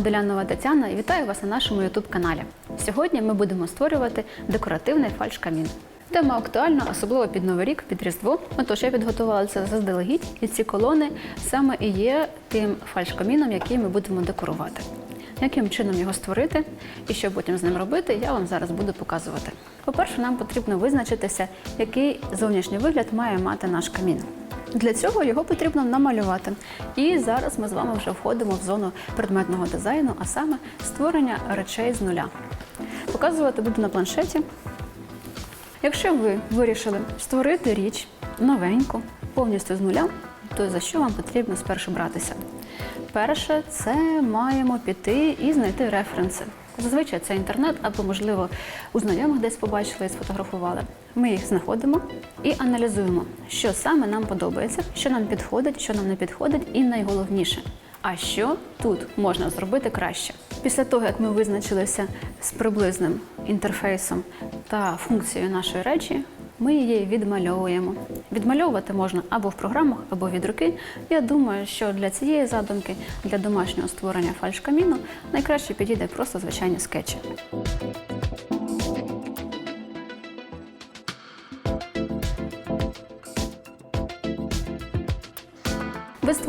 Медолянова Тетяна і вітаю вас на нашому youtube каналі. Сьогодні ми будемо створювати декоративний фальш-камін. Тема актуальна, особливо під Новий рік, під Різдво. Отож, я підготувала це заздалегідь, і ці колони саме і є тим фальш-каміном, який ми будемо декорувати. Яким чином його створити і що потім з ним робити, я вам зараз буду показувати. По-перше, нам потрібно визначитися, який зовнішній вигляд має мати наш камін. Для цього його потрібно намалювати. І зараз ми з вами вже входимо в зону предметного дизайну, а саме створення речей з нуля. Показувати буду на планшеті. Якщо ви вирішили створити річ новеньку, повністю з нуля, то за що вам потрібно спершу братися? Перше, це маємо піти і знайти референси. Зазвичай це інтернет або, можливо, у знайомих десь побачили і сфотографували. Ми їх знаходимо і аналізуємо, що саме нам подобається, що нам підходить, що нам не підходить, і найголовніше, а що тут можна зробити краще. Після того, як ми визначилися з приблизним інтерфейсом та функцією нашої речі, ми її відмальовуємо. Відмальовувати можна або в програмах, або від руки. Я думаю, що для цієї задумки, для домашнього створення фальшкаміну, найкраще підійде просто звичайні скетчі.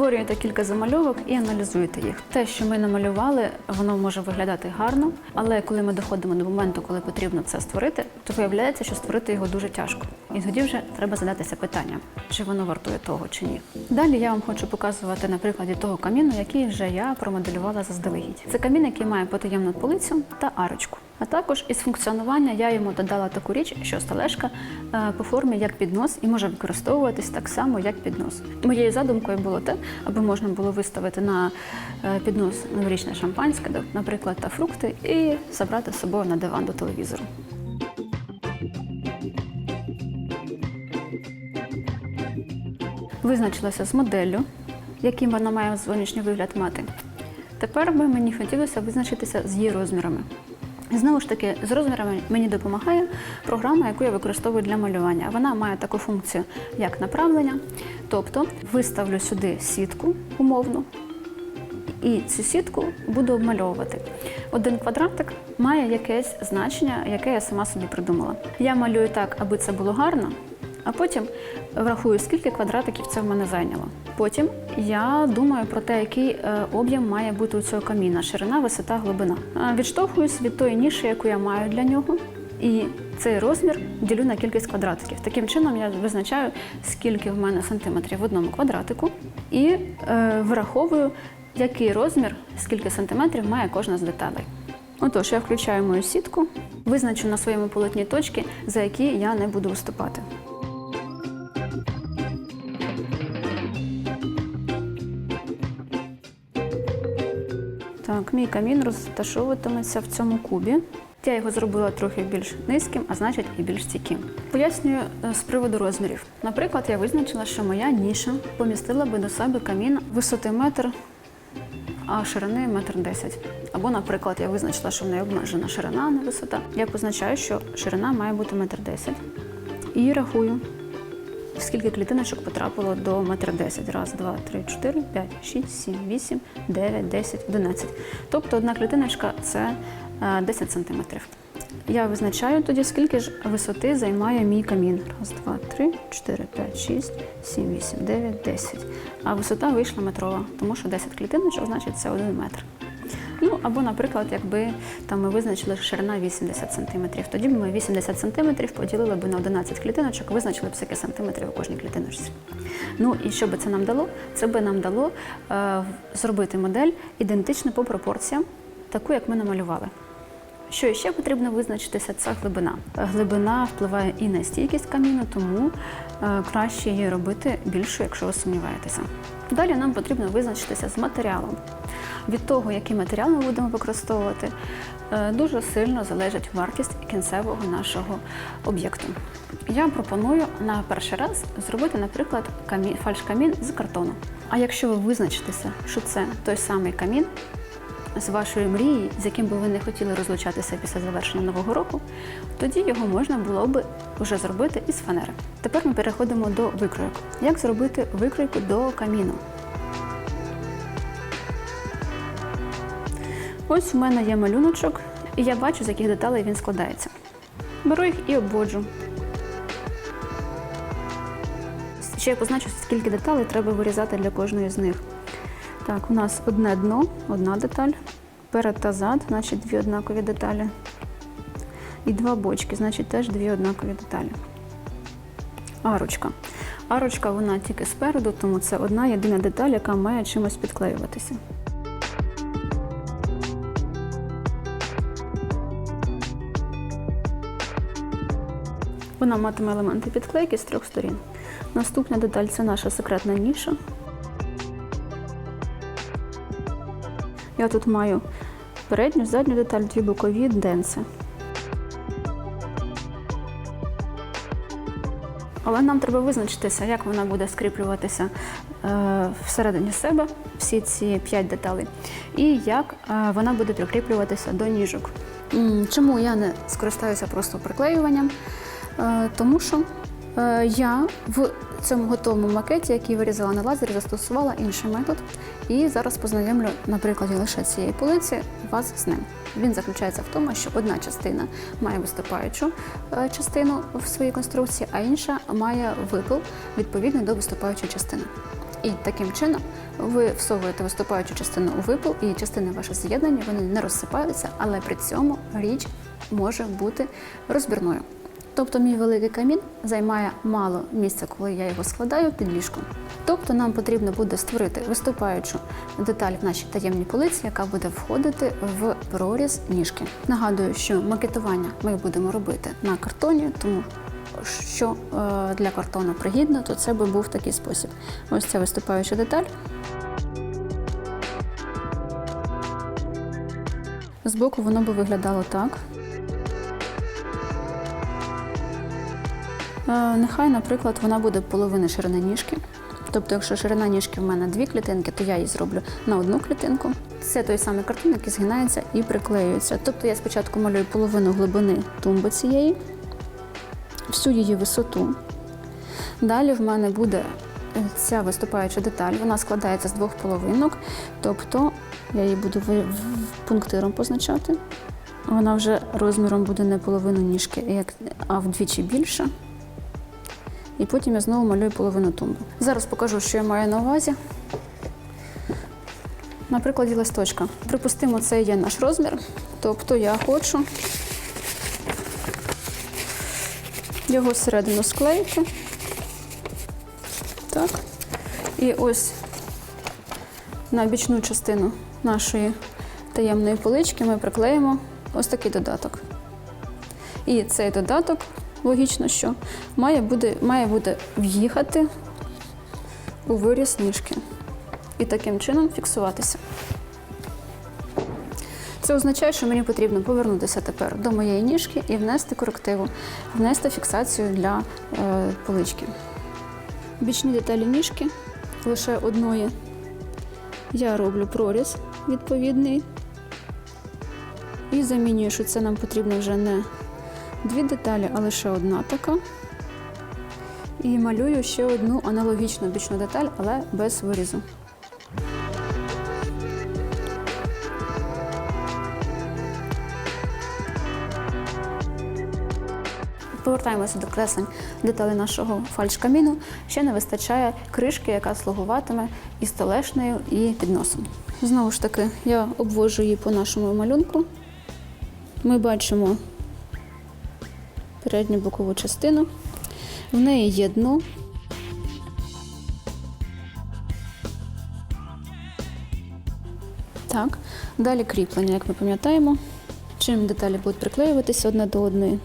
Створюєте кілька замальовок і аналізуєте їх. Те, що ми намалювали, воно може виглядати гарно, але коли ми доходимо до моменту, коли потрібно це створити, то виявляється, що створити його дуже тяжко. І тоді вже треба задатися питання, чи воно вартує того чи ні. Далі я вам хочу показувати на прикладі того каміну, який вже я промоделювала заздалегідь. Це камін, який має потаємну полицю та арочку. А також із функціонування я йому додала таку річ, що стележка е, по формі як піднос і може використовуватись так само, як піднос. Моєю задумкою було те, аби можна було виставити на е, піднос новорічне шампанське, наприклад, та фрукти, і забрати з собою на диван до телевізору. Визначилася з моделлю, яким вона має зовнішній вигляд мати. Тепер би мені хотілося визначитися з її розмірами. Знову ж таки, з розмірами мені допомагає програма, яку я використовую для малювання. Вона має таку функцію, як направлення. Тобто виставлю сюди сітку умовну, і цю сітку буду обмальовувати. Один квадратик має якесь значення, яке я сама собі придумала. Я малюю так, аби це було гарно, а потім врахую, скільки квадратиків це в мене зайняло. Потім я думаю про те, який е, об'єм має бути у цього каміна, ширина, висота, глибина. Е, Відштовхуюсь від тої ніші, яку я маю для нього. І цей розмір ділю на кількість квадратиків. Таким чином я визначаю, скільки в мене сантиметрів в одному квадратику, і е, враховую, який розмір, скільки сантиметрів має кожна з деталей. Отож, я включаю мою сітку, визначу на своєму полотні точки, за які я не буду виступати. Так, мій камін розташовуватиметься в цьому кубі. Я його зробила трохи більш низьким, а значить і більш стійким. Пояснюю е, з приводу розмірів. Наприклад, я визначила, що моя ніша помістила би до себе камін висоти метр, а ширини метр десять. Або, наприклад, я визначила, що в неї обмежена ширина, а не висота. Я позначаю, що ширина має бути метр десять. І рахую, скільки клітиночок потрапило до метр десять. Раз, два, три, чотири, п'ять, шість, сім, вісім, дев'ять, десять, одинадцять. Тобто одна клітиночка це е, 10 сантиметрів. Я визначаю тоді, скільки ж висоти займає мій камін. Раз, два, три, чотири, п'ять, шість, сім, вісім, дев'ять, десять. А висота вийшла метрова, тому що 10 клітиночок, значить це один метр. Ну або, наприклад, якби там ми визначили ширина 80 см, тоді б ми 80 см поділили б на 11 клітиночок, визначили б скільки сантиметрів у кожній клітиночці. Ну і що би це нам дало? Це би нам дало е, зробити модель ідентичну по пропорціям, таку, як ми намалювали. Що ще потрібно визначитися, це глибина. Глибина впливає і на стійкість каміну, тому е, краще її робити більшою, якщо ви сумніваєтеся. Далі нам потрібно визначитися з матеріалом. Від того, який матеріал ми будемо використовувати, е, дуже сильно залежить вартість кінцевого нашого об'єкту. Я пропоную на перший раз зробити, наприклад, камін, фальш-камін з картону. А якщо ви визначитеся, що це той самий камін, з вашої мрії, з яким би ви не хотіли розлучатися після завершення нового року, тоді його можна було би вже зробити із фанери. Тепер ми переходимо до викройок. Як зробити викройку до каміну? Ось у мене є малюночок, і я бачу, з яких деталей він складається. Беру їх і обводжу. Ще я позначу, скільки деталей треба вирізати для кожної з них. Так, у нас одне дно, одна деталь, перед та зад, значить дві однакові деталі. І два бочки, значить теж дві однакові деталі. Арочка. Арочка вона тільки спереду, тому це одна єдина деталь, яка має чимось підклеюватися. Вона матиме елементи підклейки з трьох сторін. Наступна деталь це наша секретна ніша. Я тут маю передню, задню деталь, дві бокові денси. Але нам треба визначитися, як вона буде скріплюватися е, всередині себе, всі ці п'ять деталей, і як е, вона буде прикріплюватися до ніжок. Чому я не скористаюся просто приклеюванням? Е, Тому що я в цьому готовому макеті, який вирізала на лазері, застосувала інший метод. І зараз познайомлю на прикладі лише цієї полиці вас з ним. Він заключається в тому, що одна частина має виступаючу е, частину в своїй конструкції, а інша має випил відповідний до виступаючої частини. І таким чином ви всовуєте виступаючу частину у випил, і частини вашого з'єднання вони не розсипаються, але при цьому річ може бути розбірною. Тобто мій великий камін займає мало місця, коли я його складаю під ліжком. Тобто нам потрібно буде створити виступаючу деталь в нашій таємній полиці, яка буде входити в проріз ніжки. Нагадую, що макетування ми будемо робити на картоні, тому що е, для картону пригідно, то це би був такий спосіб. Ось ця виступаюча деталь. Збоку воно би виглядало так. Нехай, наприклад, вона буде половини ширини ніжки. Тобто, якщо ширина ніжки в мене дві клітинки, то я її зроблю на одну клітинку. Це той самий картон, який згинається і приклеюється. Тобто я спочатку малюю половину глибини тумби цієї, всю її висоту. Далі в мене буде е, ця виступаюча деталь, вона складається з двох половинок, тобто я її буду пунктиром позначати. Вона вже розміром буде не половину ніжки, а вдвічі більша. І потім я знову малюю половину тумби. Зараз покажу, що я маю на увазі. На прикладі листочка. Припустимо, це є наш розмір. Тобто я хочу його всередину склеїти. Так. І ось на бічну частину нашої таємної полички ми приклеїмо ось такий додаток. І цей додаток, логічно, що має буде, має буде в'їхати у виріз ніжки і таким чином фіксуватися. Це означає, що мені потрібно повернутися тепер до моєї ніжки і внести корективу, внести фіксацію для е, полички. Бічні деталі ніжки лише одної. Я роблю проріз відповідний і замінюю, що це нам потрібно вже не дві деталі, а лише одна така. І малюю ще одну аналогічну бічну деталь, але без вирізу. Повертаємося до креслень деталей нашого фальшкаміну. Ще не вистачає кришки, яка слугуватиме і столешнею, і підносом. Знову ж таки, я обвожу її по нашому малюнку. Ми бачимо передню бокову частину. В неї є дно. Так, далі кріплення, як ми пам'ятаємо. Чим деталі будуть приклеюватися одна до одної.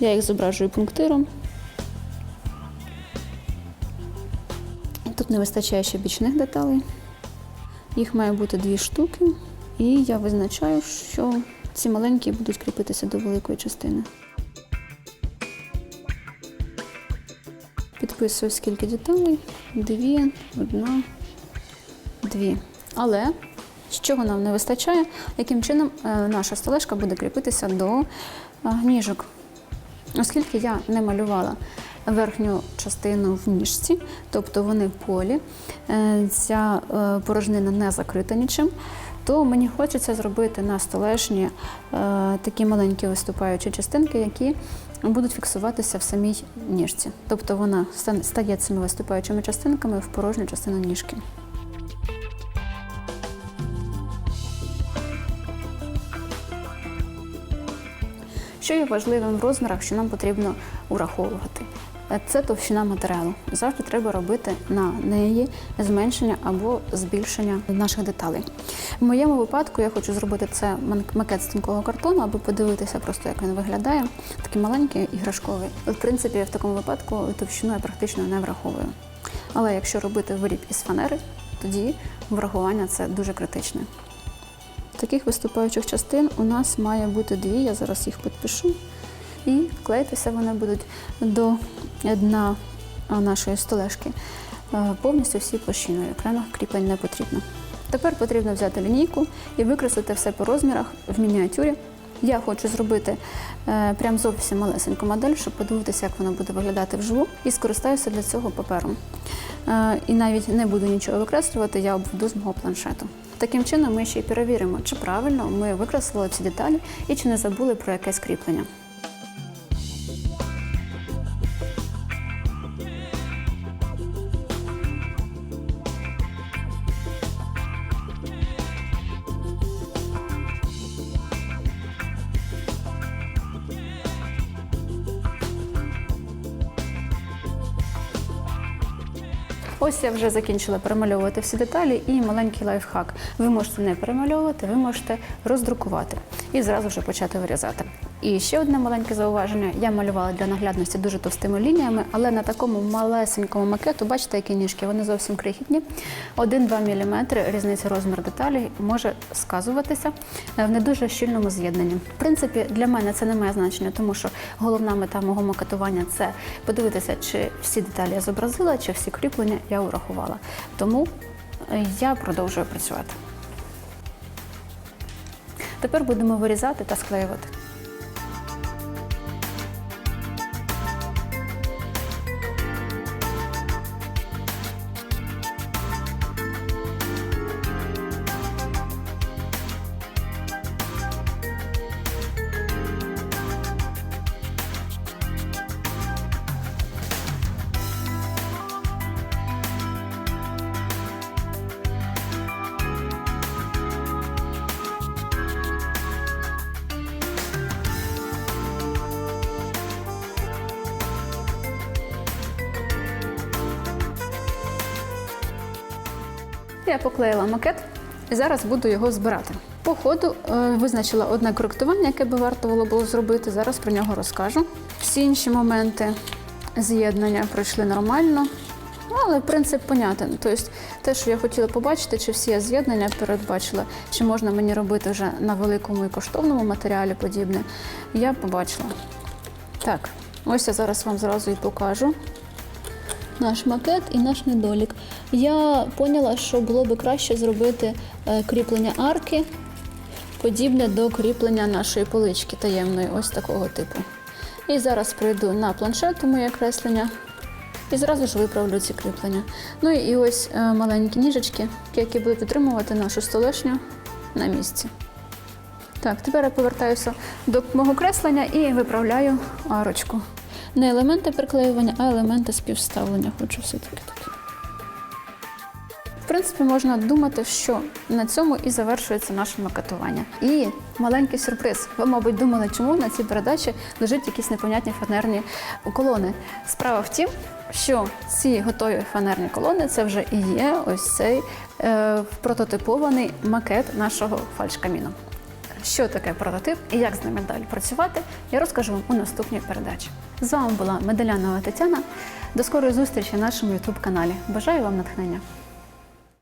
Я їх зображую пунктиром. Тут не вистачає ще бічних деталей. Їх має бути дві штуки. І я визначаю, що ці маленькі будуть кріпитися до великої частини. Підписую скільки деталей. Дві, одна, дві. Але з чого нам не вистачає, яким чином е, наша столешка буде кріпитися до е, ніжок. Оскільки я не малювала верхню частину в ніжці, тобто вони в полі. Е, Ця порожнина не закрита нічим. То мені хочеться зробити на столешні такі маленькі виступаючі частинки, які будуть фіксуватися в самій ніжці. Тобто вона стає цими виступаючими частинками в порожню частину ніжки. Що є важливим в розмірах, що нам потрібно ураховувати? Е, Це товщина матеріалу. Завжди треба робити на неї зменшення або збільшення наших деталей. В моєму випадку я хочу зробити це макет з тонкого картону, аби подивитися просто, як він виглядає. Такий маленький іграшковий. В принципі, в такому випадку товщину я практично не враховую. Але якщо робити виріб із фанери, тоді врахування це дуже критичне. Таких виступаючих частин у нас має бути дві. Я зараз їх підпишу. І клеїтися вони будуть до дна нашої столешки е, повністю всі площиною. Окремих кріплень не потрібно. Тепер потрібно взяти лінійку і викреслити все по розмірах в мініатюрі. Я хочу зробити е, прям зовсім малесеньку модель, щоб подивитися, як вона буде виглядати вживу, і скористаюся для цього папером. Е, і навіть не буду нічого викреслювати, я обведу з мого планшету. Таким чином ми ще й перевіримо, чи правильно ми викреслили ці деталі і чи не забули про якесь кріплення. Я вже закінчила перемальовувати всі деталі і маленький лайфхак. Ви можете не перемальовувати, ви можете роздрукувати і зразу вже почати вирізати. І ще одне маленьке зауваження. Я малювала для наглядності дуже товстими лініями, але на такому малесенькому макету, бачите, які ніжки, вони зовсім крихітні. 1-2 мм різниця розмір деталей може сказуватися в не дуже щільному з'єднанні. В принципі, для мене це не має значення, тому що головна мета мого макетування це подивитися, чи всі деталі я зобразила, чи всі кріплення я урахувала. Тому е, я продовжую працювати. Тепер будемо вирізати та склеювати. Я поклеїла макет і зараз буду його збирати. По ходу е, визначила одне коректування, яке би варто було зробити. Зараз про нього розкажу. Всі інші моменти з'єднання пройшли нормально. Але принцип понятен. Тобто, те, що я хотіла побачити, чи всі я з'єднання передбачила, чи можна мені робити вже на великому і коштовному матеріалі подібне, я побачила. Так, ось я зараз вам зразу і покажу наш макет і наш недолік. Я поняла, що було би краще зробити е, кріплення арки, подібне до кріплення нашої полички таємної, ось такого типу. І зараз прийду на планшет моє креслення і зразу ж виправлю ці кріплення. Ну і ось е, маленькі ніжечки, які будуть підтримувати нашу столешню на місці. Так, тепер я повертаюся до мого креслення і виправляю арочку. Не елементи приклеювання, а елементи співставлення хочу все-таки тут. В принципі, можна думати, що на цьому і завершується наше макетування. І маленький сюрприз. Ви, мабуть, думали, чому на цій передачі лежать якісь непонятні фанерні колони. Справа в тім, що ці готові фанерні колони це вже і є ось цей е, прототипований макет нашого фальшкаміну. Що таке прототип і як з ними далі працювати, я розкажу вам у наступній передачі. З вами була Медалянова Тетяна. До скорої зустрічі на нашому youtube каналі. Бажаю вам натхнення!